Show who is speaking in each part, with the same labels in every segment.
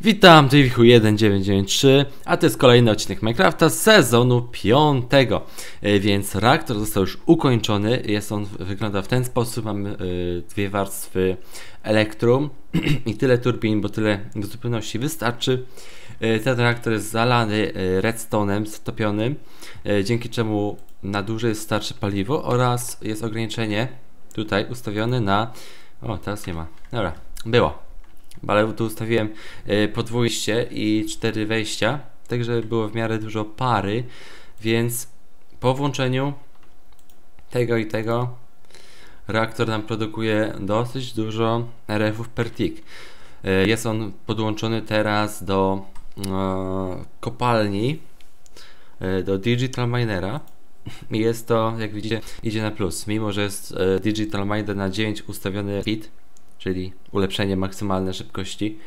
Speaker 1: Witam, tu Wichu 1993, a to jest kolejny odcinek Minecrafta z sezonu 5. E, Więc reaktor został już ukończony. Jest on, wygląda w ten sposób. Mamy e, dwie warstwy elektrum i tyle turbin, bo tyle do zupełności wystarczy. E, Ten reaktor jest zalany redstone'em stopionym, dzięki czemu na dłużej jest starsze paliwo oraz jest ograniczenie tutaj ustawione na... O, teraz nie ma. Dobra, było ale tu ustawiłem y, podwójście i cztery wejścia, tak żeby było w miarę dużo pary, więc po włączeniu tego i tego reaktor nam produkuje dosyć dużo RF-ów per tick. Y, Jest on podłączony teraz do e, kopalni, do Digital Minera. Jest to, jak widzicie, idzie na plus. Mimo, że jest Digital Miner na 9 ustawiony bit, czyli ulepszenie maksymalne szybkości,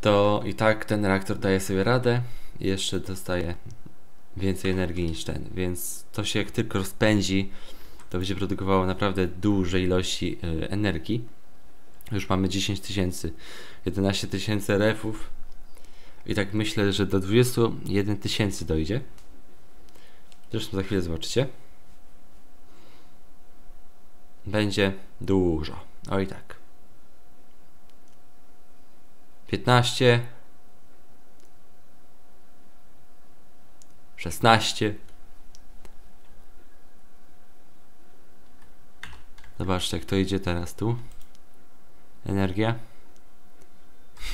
Speaker 1: to i tak ten reaktor daje sobie radę i jeszcze dostaje więcej energii niż ten, więc to się jak tylko rozpędzi, to będzie produkowało naprawdę duże ilości y, energii. Już mamy 10 tysięcy, 11 tysięcy refów i tak myślę, że do 21 tysięcy dojdzie. Zresztą za chwilę zobaczycie. Będzie dużo. Oj tak. 15 16 Zobaczcie jak to idzie teraz tu. Energia.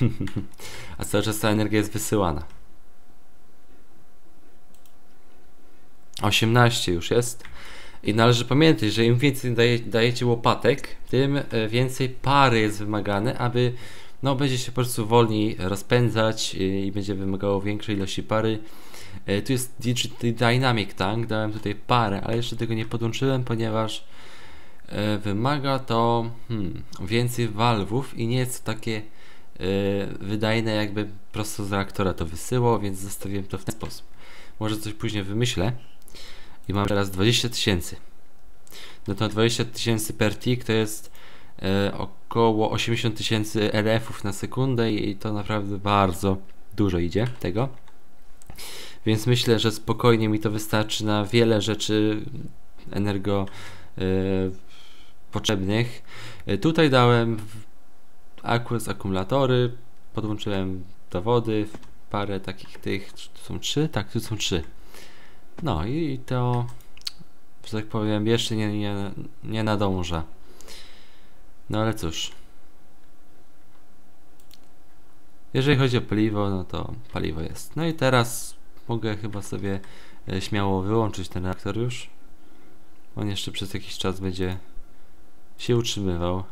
Speaker 1: A cały czas ta energia jest wysyłana. 18 już jest. I należy pamiętać, że im więcej daje, dajecie łopatek, tym e, więcej pary jest wymagane, aby no, będzie się po prostu wolniej rozpędzać i, i będzie wymagało większej ilości pary. E, Tu jest Digi- Dynamic Tank, dałem tutaj parę, ale jeszcze tego nie podłączyłem, ponieważ e, wymaga to hmm, więcej walwów i nie jest to takie e, wydajne, jakby prosto z reaktora to wysyło, więc zostawiłem to w ten sposób. Może coś później wymyślę. I mam teraz 20 tysięcy. No to 20 tysięcy per tick to jest e, około 80 tysięcy RF-ów na sekundę i to naprawdę bardzo dużo idzie tego. Więc myślę, że spokojnie mi to wystarczy na wiele rzeczy energo e, potrzebnych. E, tutaj dałem aquas akumulatory, podłączyłem do wody, parę takich tych, tu są trzy? Tak, tu są trzy. No i to, że tak powiem, jeszcze nie, nie, nie nadąża. No ale cóż. Jeżeli chodzi o paliwo, no to paliwo jest. No i teraz mogę chyba sobie e, śmiało wyłączyć ten reaktor już. On jeszcze przez jakiś czas będzie się utrzymywał.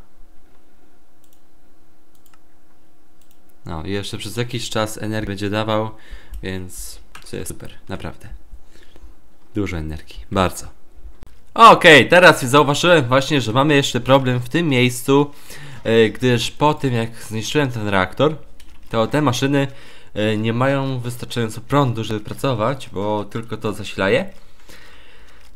Speaker 1: No i jeszcze przez jakiś czas energię będzie dawał, więc to jest super, naprawdę. Dużo energii, bardzo. Okej, teraz zauważyłem właśnie, że mamy jeszcze problem w tym miejscu, e, gdyż po tym jak zniszczyłem ten reaktor, to te maszyny e, nie mają wystarczająco prądu, żeby pracować, bo tylko to zasilaje.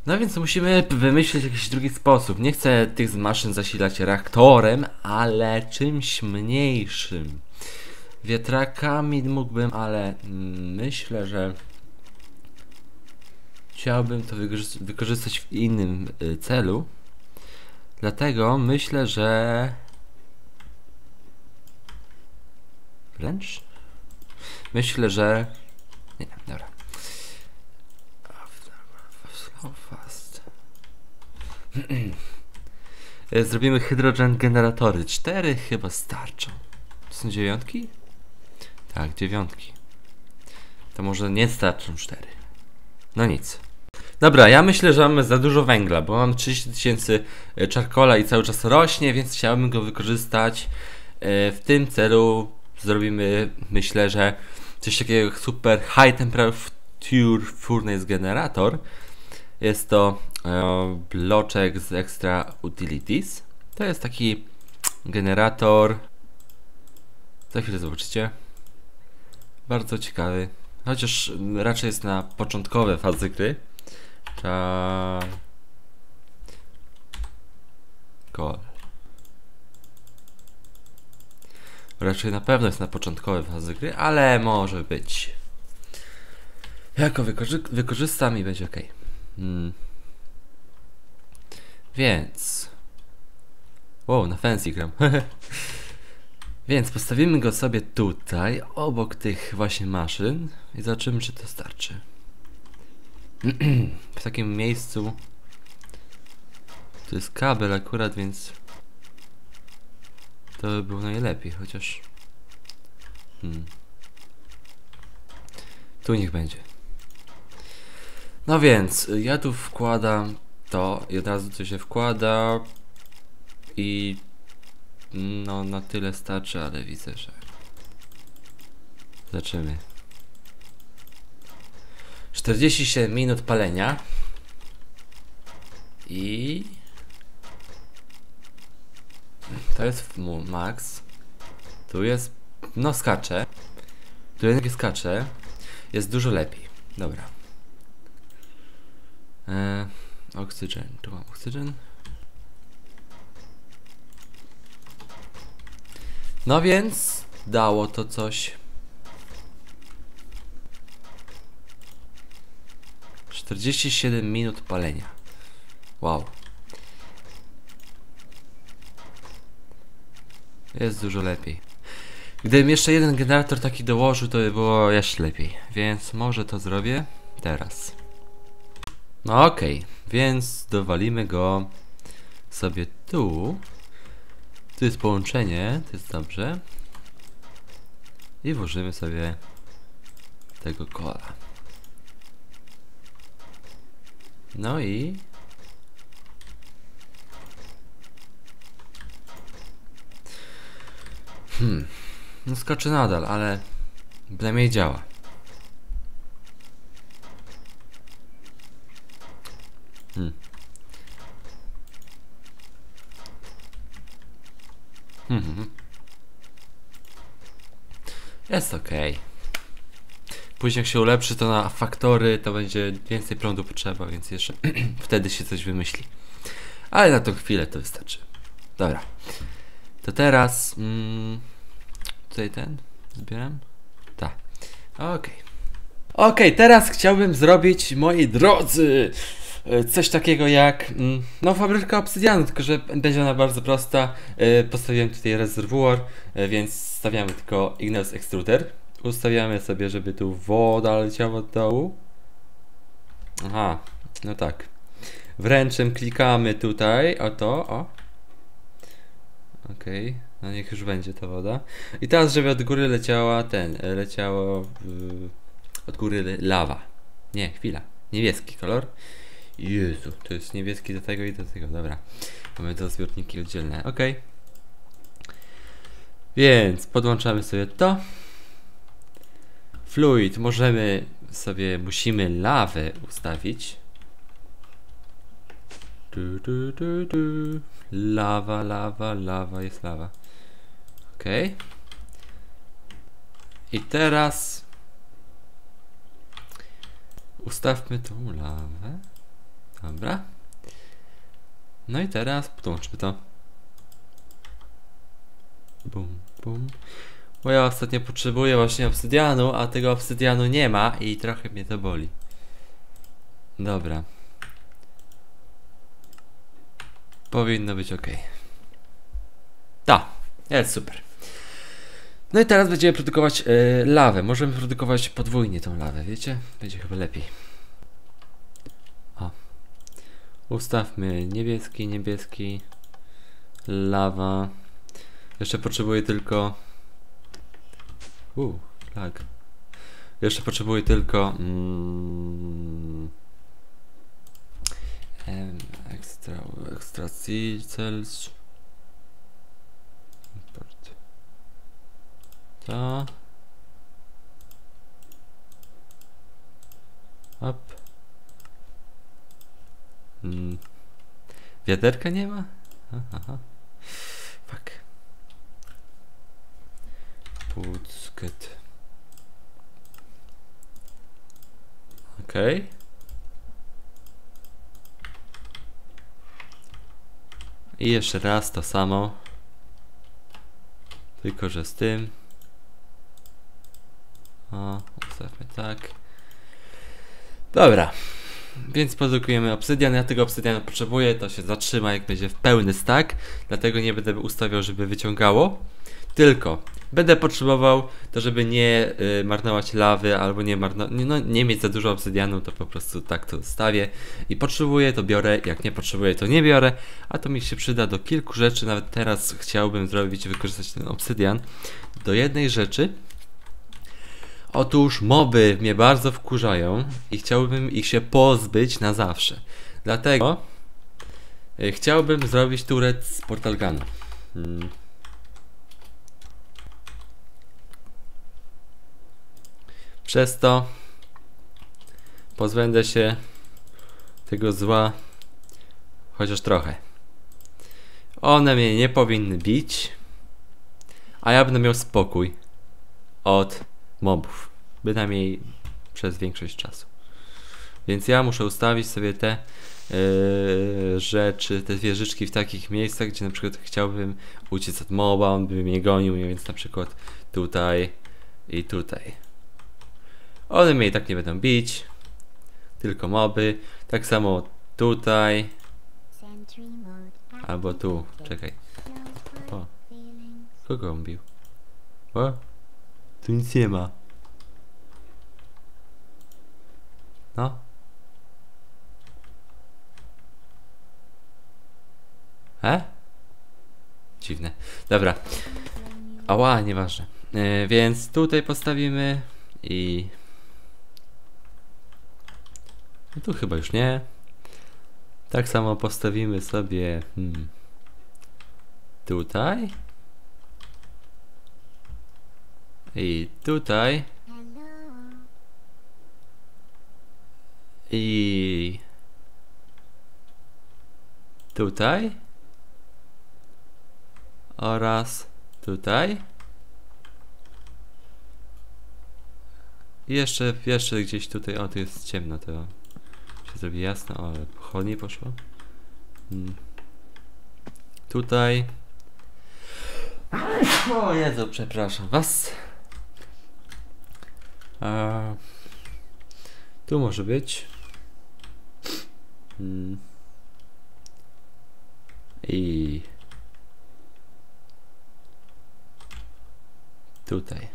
Speaker 1: No więc musimy wymyślić jakiś drugi sposób. Nie chcę tych maszyn zasilać reaktorem, ale czymś mniejszym. Wiatrakami mógłbym, ale mm, myślę, że chciałbym to wykorzy- wykorzystać w innym y, celu. Dlatego myślę, że wręcz myślę, że nie, dobra. Y, Zrobimy hydrogen generatory. Cztery chyba starczą. To są dziewiątki? Tak, dziewiątki. To może nie starczą cztery. No nic. Dobra, ja myślę, że mamy za dużo węgla, bo mam 30 tysięcy e, czarkola i cały czas rośnie, więc chciałbym go wykorzystać. E, W tym celu zrobimy, myślę, że coś takiego jak super high temperature furnace generator. Jest to e, bloczek z extra utilities. To jest taki generator. Za chwilę zobaczycie. Bardzo ciekawy. Chociaż raczej jest na początkowe fazy gry. Cza... Kol. Raczej na pewno jest na początkowej fazy gry, ale może być. Jako wykorzy- wykorzystam i będzie ok. Hmm. Więc. Wow, na fancy gram. Więc postawimy go sobie tutaj, obok tych właśnie maszyn i zobaczymy, czy to starczy. w takim miejscu. Tu jest kabel akurat, więc to by było najlepiej, chociaż. Hmm. Tu niech będzie. No więc, ja tu wkładam to i od razu to się wkłada i no na tyle starczy, ale widzę, że zobaczymy. 47 minut palenia i to jest max. Tu jest no skacze. Tu jednak skacze. Jest dużo lepiej. Dobra. Eee, oksygen. Tu mam oksygen. No więc dało to coś. 47 minut palenia. Wow. Jest dużo lepiej. Gdybym jeszcze jeden generator taki dołożył, to by było jeszcze lepiej. Więc może to zrobię teraz. No okej, okay. więc dowalimy go sobie tu. Tu jest połączenie, to jest dobrze. I włożymy sobie tego kola. No i Hmm. No skoczy nadal, ale przynajmniej działa. Hmm. Hmm. hmm. Jest ok. Później jak się ulepszy to na faktory, to będzie więcej prądu potrzeba, więc jeszcze wtedy się coś wymyśli. Ale na tą chwilę to wystarczy. Dobra. To teraz... Mm, tutaj ten zbieram? Tak. Okej. Okay. Okej, okay, teraz chciałbym zrobić, moi drodzy, e, coś takiego jak, mm, no fabryka obsydianu, tylko że będzie ona bardzo prosta. E, postawiłem tutaj rezerwuar, e, więc stawiamy tylko Igneous Extruder. Ustawiamy sobie, żeby tu woda leciała do dołu. Aha, no tak. Wręczem klikamy tutaj, o to, o. Okej, okay. no niech już będzie ta woda. I teraz, żeby od góry leciała ten, e, leciało yy, od góry lawa. Nie, chwila. Niebieski kolor. Jezu, to jest niebieski do tego i do tego, dobra. Mamy to zbiorniki oddzielne, ok. Więc podłączamy sobie to. Fluid możemy sobie, musimy lawę ustawić. Du, du, du, du. Lawa, lawa, lawa, jest lawa. Ok. I teraz ustawmy tą lawę. Dobra. No i teraz podłączmy to. Bum, bum. Bo ja ostatnio potrzebuję właśnie obsydianu, a tego obsydianu nie ma i trochę mnie to boli. Dobra. Powinno być ok. Tak, jest super. No i teraz będziemy produkować yy, lawę. Możemy produkować podwójnie tą lawę, wiecie? Będzie chyba lepiej. O. Ustawmy niebieski, niebieski. Lawa. Jeszcze potrzebuję tylko... Uuu, tak. Jeszcze potrzebuję tylko... Mm, extra, extra cells. Import. To. Up. Hmm. Wiaderka nie ma? Aha. Pucket. Okej. Okay. I jeszcze raz to samo. Tylko, że z tym. O, ustawmy tak. Dobra. Więc produkujemy obsydian. Ja tego obsydianu potrzebuję, to się zatrzyma jak będzie w pełny stack. Dlatego nie będę ustawiał, żeby wyciągało. Tylko będę potrzebował to, żeby nie y, marnować lawy albo nie, marno, nie, no, nie mieć za dużo obsydianu, to po prostu tak to zostawię. I potrzebuję, to biorę, jak nie potrzebuję, to nie biorę. A to mi się przyda do kilku rzeczy. Nawet teraz chciałbym zrobić, wykorzystać ten obsydian do jednej rzeczy. Otóż moby mnie bardzo wkurzają i chciałbym ich się pozbyć na zawsze. Dlatego y, chciałbym zrobić turet z portalganu. Hmm. Przez to pozbędę się tego zła chociaż trochę. One mnie nie powinny bić, a ja będę miał spokój od mobów. Bynajmniej przez większość czasu. Więc ja muszę ustawić sobie te yy, rzeczy, te wieżyczki w takich miejscach, gdzie na przykład chciałbym uciec od moba, on by mnie gonił, więc na przykład tutaj i tutaj. One mnie i tak nie będą bić. Tylko moby. Tak samo tutaj. Albo tu. Czekaj. O. Kogo on bił? O? Tu nic nie ma. No. E? Dziwne. Dobra. Ała, nieważne. Yy, więc tutaj postawimy i no tu chyba już nie. Tak samo postawimy sobie hmm, tutaj. I tutaj. I tutaj. Oraz tutaj. I jeszcze, jeszcze gdzieś tutaj, o tu jest ciemno, to się zrobi jasno, ale pochodnie poszło. Hmm. Tutaj. O Jezu, przepraszam was. A, tu może być. Hmm. I tutaj.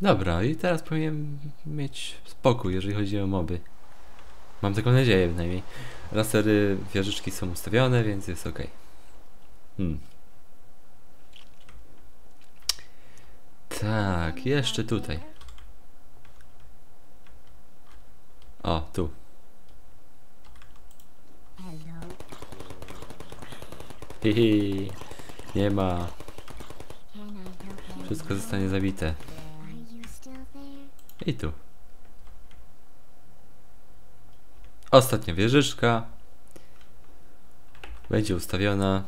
Speaker 1: Dobra, i teraz powinien mieć spokój, jeżeli chodzi o moby. Mam taką nadzieję bynajmniej. Lasery, wieżyczki są ustawione, więc jest ok. Hmm. Tak, jeszcze tutaj. O, tu. Hihi. Nie ma. Wszystko zostanie zabite. I tu. Ostatnia wieżyczka. Będzie ustawiona.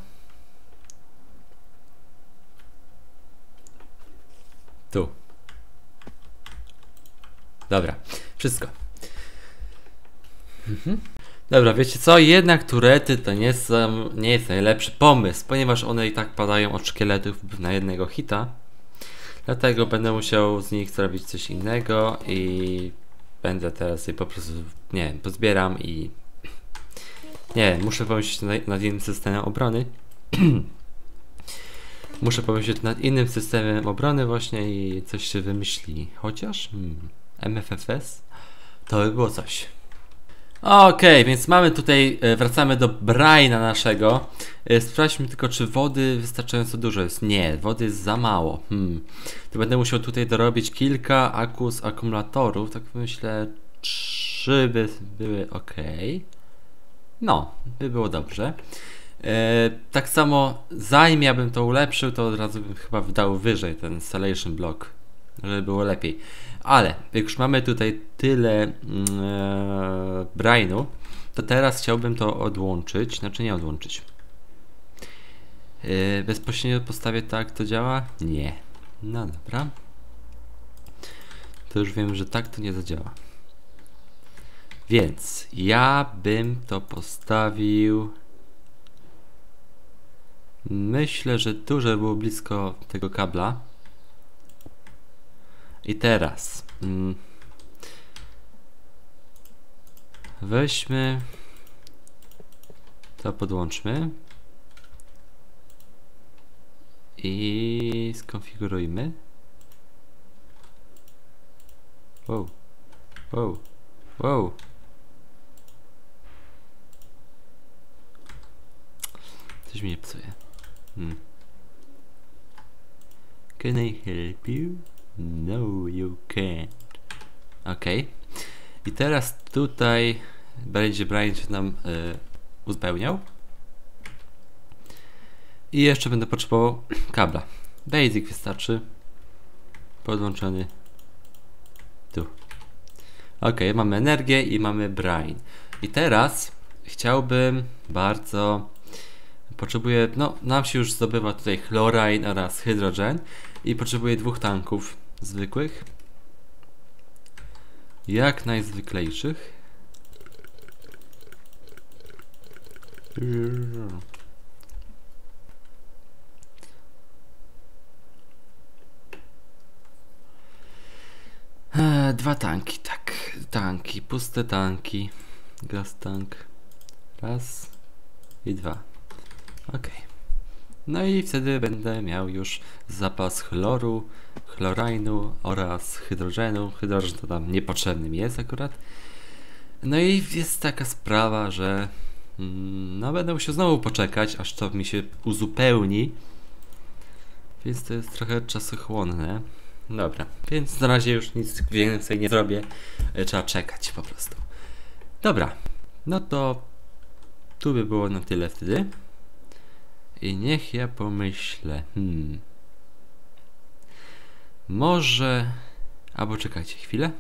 Speaker 1: Tu. Dobra, wszystko. Mhm. Dobra, wiecie co? Jednak turety to nie, są, nie jest najlepszy pomysł, ponieważ one i tak padają od szkieletów na jednego hita. Dlatego będę musiał z nich zrobić coś innego i będę teraz je po prostu, nie wiem, pozbieram i nie muszę pomyśleć nad, nad innym systemem obrony. muszę pomyśleć nad innym systemem obrony właśnie i coś się wymyśli. Chociaż hmm, MFFS to by było coś. Okej, okay, więc mamy tutaj, e, wracamy do Braina naszego. E, sprawdźmy tylko, czy wody wystarczająco dużo jest. Nie, wody jest za mało. Hmm. To będę musiał tutaj dorobić kilka akus akumulatorów. Tak myślę, trzy by były ok. No, by było dobrze. E, tak samo, zanim ja bym to ulepszył, to od razu bym chyba wdał wyżej ten installation block, żeby było lepiej. Ale jak już mamy tutaj tyle mm, e, brainu, to teraz chciałbym to odłączyć, znaczy nie odłączyć. E, bezpośrednio postawię tak, to działa? Nie. No dobra. To już wiem, że tak to nie zadziała. Więc ja bym to postawił Myślę, że tu, żeby było blisko tego kabla. I teraz. Mm, weźmy. To podłączmy. I skonfigurujmy. Wow. Wow. Wow. Coś mi psuje. Hmm. Can I help you? No, you can't. Ok. I teraz tutaj będzie Brian się nam y, uzupełniał. I jeszcze będę potrzebował kabla. Basic wystarczy. Podłączony tu. Ok, mamy energię i mamy brine. I teraz chciałbym bardzo. Potrzebuję. No, nam się już zdobywa tutaj chlorine oraz hydrogen. I potrzebuję dwóch tanków zwykłych. Jak najzwyklejszych. Eee, dwa tanki, tak. Tanki, puste tanki. Gaz tank. Raz i dwa. Ok. No i wtedy będę miał już zapas chloru, chlorajnu oraz hydrogenu. Hydrogen to tam niepotrzebnym jest akurat. No i jest taka sprawa, że mm, no będę musiał znowu poczekać, aż to mi się uzupełni. Więc to jest trochę czasochłonne. Dobra, więc na razie już nic więcej nie zrobię. E, Trzeba czekać po prostu. Dobra, no to tu by było na tyle wtedy. I niech ja pomyślę. Hmm. Może. Albo czekajcie chwilę.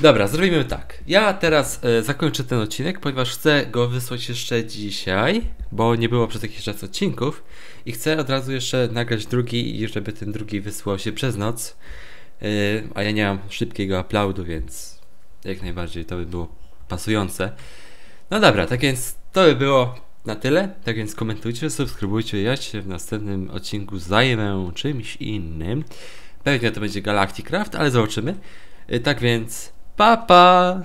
Speaker 1: Dobra, zrobimy tak. Ja teraz e, zakończę ten odcinek, ponieważ chcę go wysłać jeszcze dzisiaj, bo nie było przez jakiś czas odcinków i chcę od razu jeszcze nagrać drugi i żeby ten drugi wysłał się przez noc. E, a ja nie mam szybkiego aplaudu, więc jak najbardziej to by było pasujące. No dobra, tak więc to by było na tyle. Tak więc komentujcie, subskrybujcie. Ja się w następnym odcinku zajmę czymś innym. Pewnie to będzie Galacticraft, ale zobaczymy. E, Tak więc, pa pa!